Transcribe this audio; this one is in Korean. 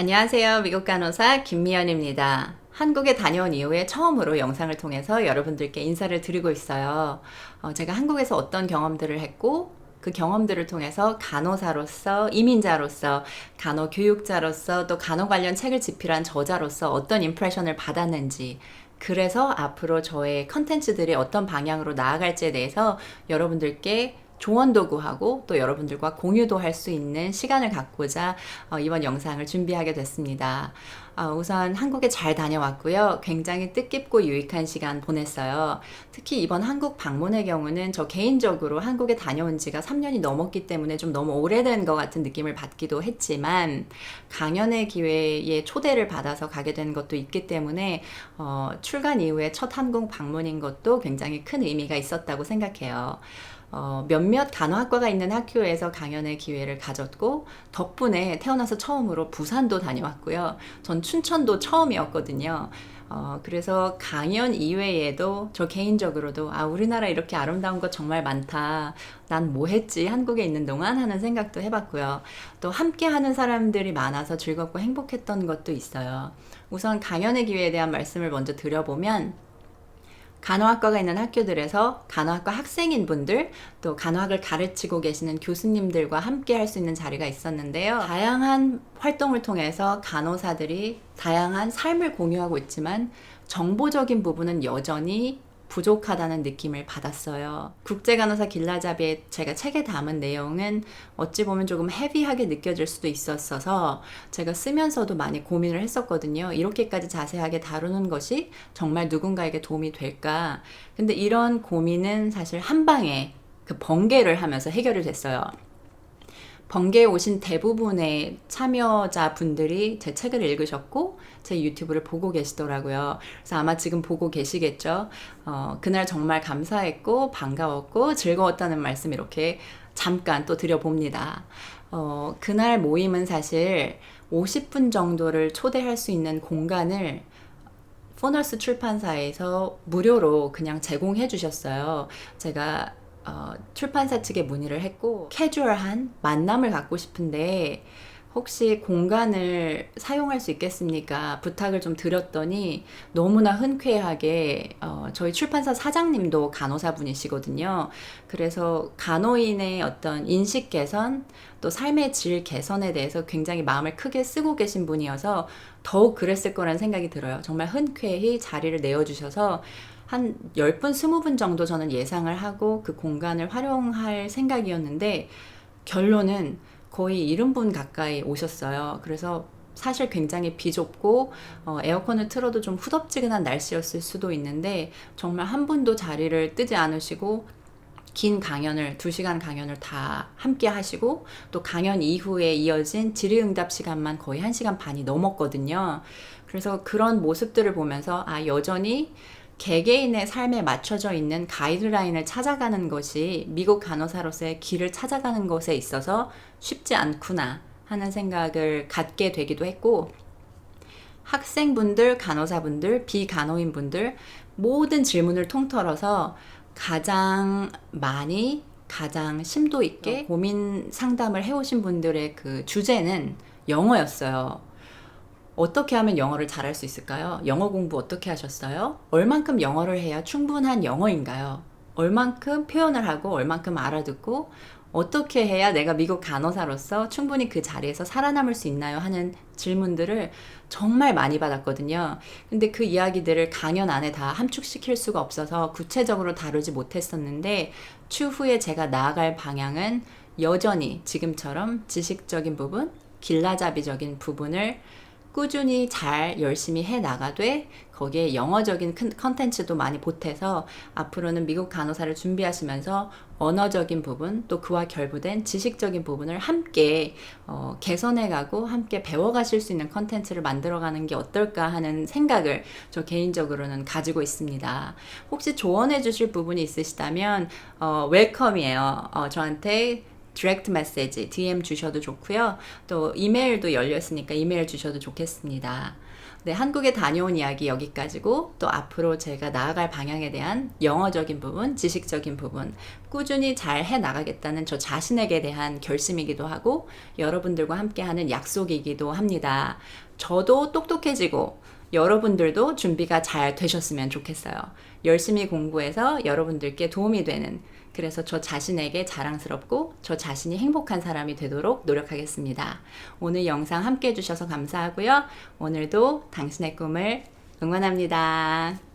안녕하세요. 미국 간호사 김미연입니다. 한국에 다녀온 이후에 처음으로 영상을 통해서 여러분들께 인사를 드리고 있어요. 어, 제가 한국에서 어떤 경험들을 했고, 그 경험들을 통해서 간호사로서, 이민자로서, 간호 교육자로서, 또 간호 관련 책을 집필한 저자로서 어떤 임프레션을 받았는지, 그래서 앞으로 저의 컨텐츠들이 어떤 방향으로 나아갈지에 대해서 여러분들께 조언도 구하고 또 여러분들과 공유도 할 수 있는 시간을 갖고자 어, 이번 영상을 준비하게 됐습니다. 어, 우선 한국에 잘 다녀왔고요. 굉장히 뜻깊고 유익한 시간 보냈어요. 특히 이번 한국 방문의 경우는 저 개인적으로 한국에 다녀온 지가 3년이 넘었기 때문에 좀 너무 오래된 것 같은 느낌을 받기도 했지만 강연의 기회에 초대를 받아서 가게 된 것도 있기 때문에 어, 출간 이후에 첫 한국 방문인 것도 굉장히 큰 의미가 있었다고 생각해요. 어, 몇몇 간호학과가 있는 학교에서 강연의 기회를 가졌고 덕분에 태어나서 처음으로 부산도 다녀왔고요. 전 춘천도 처음이었거든요. 어, 그래서 강연 이외에도 저 개인적으로도 아 우리나라 이렇게 아름다운 거 정말 많다. 난 뭐 했지 한국에 있는 동안 하는 생각도 해봤고요. 또 함께 하는 사람들이 많아서 즐겁고 행복했던 것도 있어요. 우선 강연의 기회에 대한 말씀을 먼저 드려보면 간호학과가 있는 학교들에서 간호학과 학생인 분들 또 간호학을 가르치고 계시는 교수님들과 함께 할 수 있는 자리가 있었는데요. 다양한 활동을 통해서 간호사들이 다양한 삶을 공유하고 있지만 정보적인 부분은 여전히 부족하다는 느낌을 받았어요. 국제간호사 길라잡이에 제가 책에 담은 내용은 어찌 보면 조금 헤비하게 느껴질 수도 있었어서 제가 쓰면서도 많이 고민을 했었거든요. 이렇게까지 자세하게 다루는 것이 정말 누군가에게 도움이 될까? 근데 이런 고민은 사실 한 방에 그 번개를 하면서 해결이 됐어요. 번개에 오신 대부분의 참여자 분들이 제 책을 읽으셨고 제 유튜브를 보고 계시더라고요. 그래서 아마 지금 보고 계시겠죠. 어, 그날 정말 감사했고 반가웠고 즐거웠다는 말씀 이렇게 잠깐 또 드려봅니다. 어, 그날 모임은 사실 50분 정도를 초대할 수 있는 공간을 포널스 출판사에서 무료로 그냥 제공해 주셨어요. 제가 어, 출판사 측에 문의를 했고 캐주얼한 만남을 갖고 싶은데 혹시 공간을 사용할 수 있겠습니까? 부탁을 좀 드렸더니 너무나 흔쾌하게 어, 저희 출판사 사장님도 간호사분이시거든요. 그래서 간호인의 어떤 인식 개선 또 삶의 질 개선에 대해서 굉장히 마음을 크게 쓰고 계신 분이어서 더욱 그랬을 거라는 생각이 들어요. 정말 흔쾌히 자리를 내어주셔서 한 10분, 20분 정도 저는 예상을 하고 그 공간을 활용할 생각이었는데 결론은 거의 70분 가까이 오셨어요. 그래서 사실 굉장히 비좁고 어, 에어컨을 틀어도 좀 후덥지근한 날씨였을 수도 있는데 정말 한 분도 자리를 뜨지 않으시고 긴 강연을 2시간 강연을 다 함께 하시고 또 강연 이후에 이어진 질의응답 시간만 거의 1시간 반이 넘었거든요. 그래서 그런 모습들을 보면서 아 여전히 개개인의 삶에 맞춰져 있는 가이드라인을 찾아가는 것이 미국 간호사로서의 길을 찾아가는 것에 있어서 쉽지 않구나 하는 생각을 갖게 되기도 했고, 학생분들, 간호사분들, 비간호인분들 모든 질문을 통틀어서 가장 많이 가장 심도 있게 고민 상담을 해오신 분들의 그 주제는 영어였어요. 어떻게 하면 영어를 잘할 수 있을까요? 영어 공부 어떻게 하셨어요? 얼만큼 영어를 해야 충분한 영어인가요? 얼만큼 표현을 하고 얼만큼 알아듣고 어떻게 해야 내가 미국 간호사로서 충분히 그 자리에서 살아남을 수 있나요? 하는 질문들을 정말 많이 받았거든요. 근데 그 이야기들을 강연 안에 다 함축시킬 수가 없어서 구체적으로 다루지 못했었는데 추후에 제가 나아갈 방향은 여전히 지금처럼 지식적인 부분, 길라잡이적인 부분을 꾸준히 잘 열심히 해 나가되 거기에 영어적인 컨텐츠도 많이 보태서 앞으로는 미국 간호사를 준비하시면서 언어적인 부분 또 그와 결부된 지식적인 부분을 함께 어, 개선해가고 함께 배워가실 수 있는 컨텐츠를 만들어가는 게 어떨까 하는 생각을 저 개인적으로는 가지고 있습니다. 혹시 조언해 주실 부분이 있으시다면 어, 웰컴이에요. 어, 저한테 디렉트 메시지, DM 주셔도 좋고요. 또 이메일도 열려 있으니까 이메일 주셔도 좋겠습니다. 네, 한국에 다녀온 이야기 여기까지고 또 앞으로 제가 나아갈 방향에 대한 영어적인 부분, 지식적인 부분 꾸준히 잘 해 나가겠다는 저 자신에게 대한 결심이기도 하고 여러분들과 함께하는 약속이기도 합니다. 저도 똑똑해지고 여러분들도 준비가 잘 되셨으면 좋겠어요. 열심히 공부해서 여러분들께 도움이 되는 그래서 저 자신에게 자랑스럽고 저 자신이 행복한 사람이 되도록 노력하겠습니다. 오늘 영상 함께 해주셔서 감사하고요. 오늘도 당신의 꿈을 응원합니다.